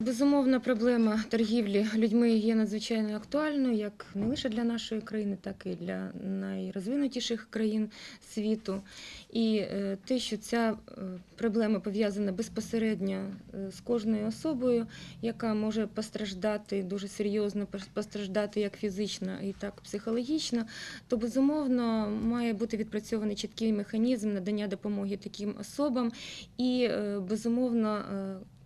Безумовно, проблема торгівлі людьми є надзвичайно актуальною як не лише для нашої країни, так і для найрозвинутіших країн світу. І е, те, що ця е, проблема пов'язана безпосередньо е, з кожною особою, яка може постраждати дуже серйозно, постраждати як фізично, і так психологічно, то безумовно має бути відпрацьований чіткий механізм надання допомоги таким особам і безумовно.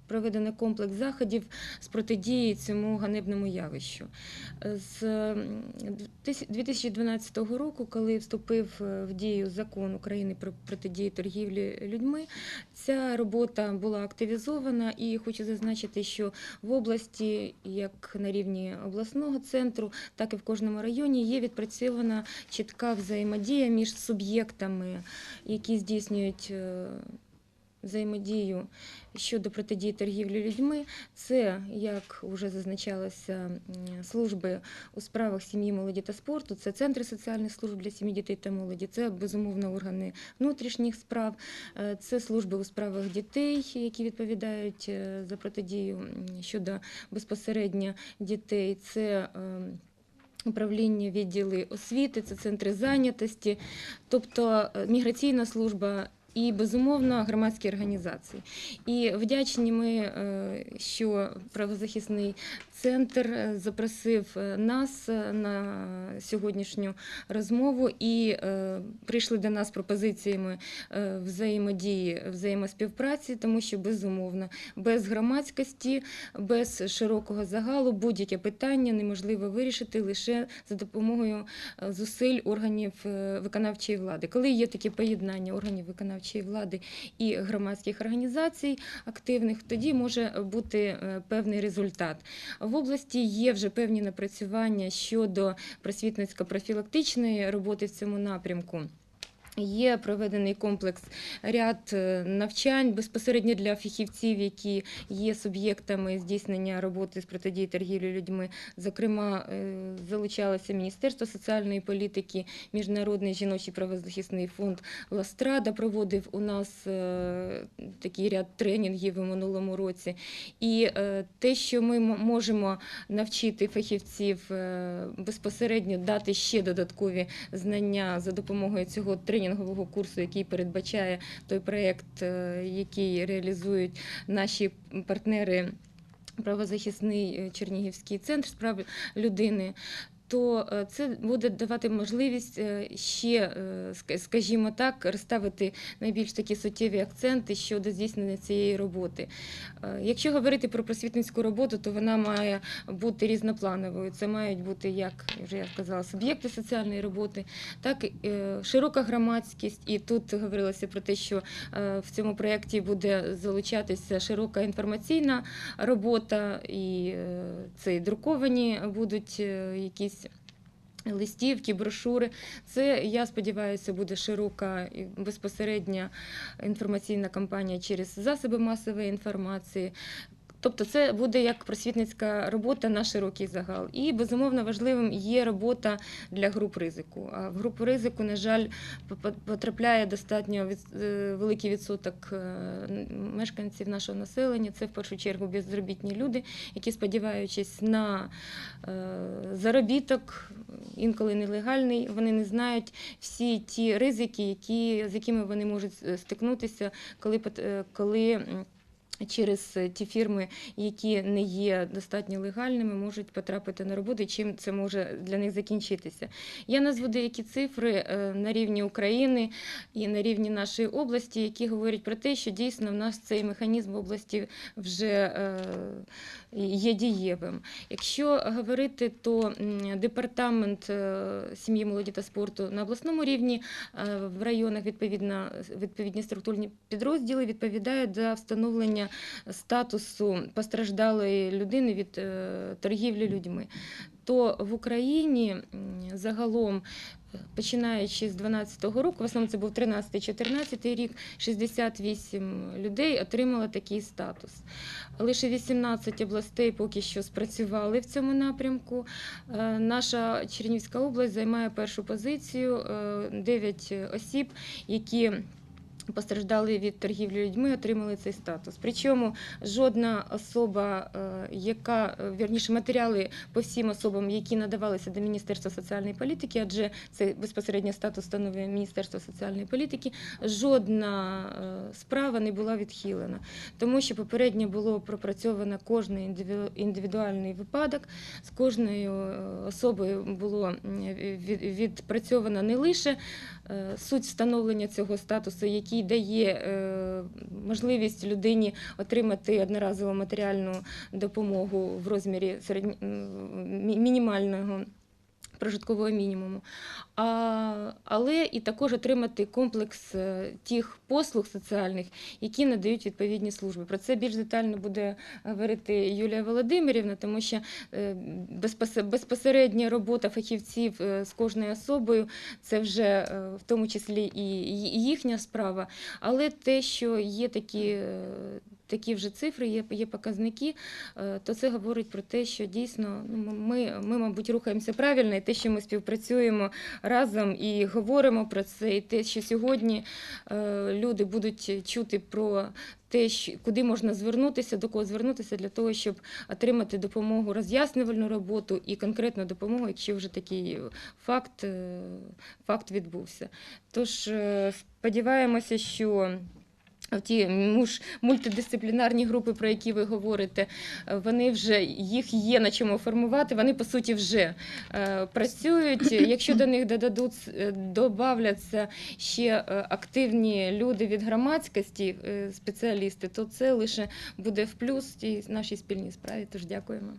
Е, Проведено комплекс заходів з протидії цьому ганебному явищу. З 2012 року, коли вступив е, в дію закон України про протидію торгівлі людьми, ця робота була активізована і хочу зазначити, що в області, як на рівні обласного центру, так і в кожному районі є відпрацьована чітка взаємодія між суб'єктами, які здійснюють. Взаємодію щодо протидії торгівлі людьми, це, як вже зазначалося, служби у справах сім'ї, молоді та спорту, це центри соціальних служб для сім'ї, дітей та молоді, це безумовно органи внутрішніх справ, е, це служби у справах дітей, які відповідають е, за протидію щодо безпосередньо дітей. Це ем, Управління відділи освіти, це центри зайнятості, тобто е, міграційна служба і безумовно громадські організації. І вдячні ми, е, що правозахисний центр е, запросив е, нас на сьогоднішню розмову і прийшли до нас пропозиціями взаємодії, взаємоспівпраці, тому що безумовно без громадськості, без широкого загалу будь-яке питання неможливо вирішити лише за допомогою зусиль органів виконавчої влади. Коли є таке поєднання органів виконавчої влади і громадських організацій активних, тоді може бути е, певний результат. В області є вже певні напрацювання щодо просвітницько-профілактичної роботи в цьому напрямку. Є проведений комплекс ряд е, навчань безпосередньо для фахівців, які є суб'єктами здійснення роботи з протидії торгівлі людьми. Зокрема, е, залучалося Міністерство соціальної політики, Міжнародний жіночий правозахисний фонд Ластрада проводив у нас е, такий ряд тренінгів у минулому році. І те, що ми можемо навчити фахівців безпосередньо дати ще додаткові знання за допомогою цього тренінгового курсу, який передбачає той проєкт, е, який реалізують наші партнери. Правозахисний е, Чернігівський центр справ людини. То е, це буде давати можливість е, ще, е, скажімо так, розставити найбільш такі суттєві акценти щодо здійснення цієї роботи. Якщо говорити про просвітницьку роботу, то вона має бути різноплановою. Це мають бути, як вже я сказала, суб'єкти соціальної роботи, так і широка громадськість. І тут говорилося про те, що в цьому проєкті буде залучатися широка інформаційна робота, і це друковані будуть якісь. Листівки, брошури. Це, я сподіваюся, буде широка і безпосередня інформаційна кампанія через засоби масової інформації. Тобто це буде як просвітницька робота на широкий загал. І безумовно важливим є робота для груп ризику. А в групу ризику, на жаль, потрапляє достатньо е, великий відсоток е, мешканців нашого населення. Це в першу чергу безробітні люди, які, сподіваючись на е, заробіток, інколи нелегальний, вони не знають всі ті ризики, які, з якими вони можуть е, стикнутися, коли, е, коли через е, ті фірми, які не є достатньо легальними, можуть потрапити на роботу, чим це може для них закінчитися. Я назву деякі цифри е, на рівні України і на рівні нашої області, які говорять про те, що дійсно в нас цей механізм в області вже е, є дієвим. Якщо говорити, то департамент сім'ї, молоді та спорту на обласному рівні в районах відповідно відповідні структурні підрозділи відповідають за встановлення статусу постраждалої людини від е, торгівлі людьми. То в Україні загалом. е, Починаючи з 2012 року, в основному це був 13-14 рік, 68 людей отримало такий статус. Лише 18 областей поки що спрацювали в цьому напрямку. Е, Наша Чернівська область займає першу позицію. 9 осіб, які Постраждали від торгівлі людьми, отримали цей статус. Причому жодна особа, е, яка е, вірніше матеріали по всім особам, які надавалися до Міністерства соціальної політики, адже це безпосередньо статус становлює Міністерство соціальної політики, жодна е, справа не була відхилена, тому що попередньо було пропрацьовано кожний індивідуальний випадок, з кожною особою було відпрацьовано не лише суть встановлення цього статусу, який дає е, можливість людині отримати одноразову матеріальну допомогу в розмірі мінімального. Прожиткового мінімуму, а, але і також отримати комплекс е, тих послуг соціальних, які надають відповідні служби. Про це більш детально буде говорити Юлія Володимирівна, тому що е, безпосередня робота фахівців е, з кожною особою це вже е, в тому числі і їхня справа. Але те, що є такі, е, такі вже цифри, є, є показники, е, то це говорить про те, що дійсно ну, ми, ми, мабуть, рухаємося правильно, те, що ми співпрацюємо разом і говоримо про це, і те, що сьогодні е, люди будуть чути про те, куди можна звернутися, до кого звернутися для того, щоб отримати допомогу, роз'яснювальну роботу і конкретну допомогу, якщо вже такий факт, е, факт відбувся. Тож е, сподіваємося, що. Ті муж мультидисциплінарні групи, про які ви говорите, е, вони вже їх є на чому формувати. Вони по суті вже е, працюють. Якщо до них додадуть е, добавляться ще е, активні люди від громадськості, спеціалісти, то це лише буде в плюс тій нашій спільній справі. Тож дякуємо.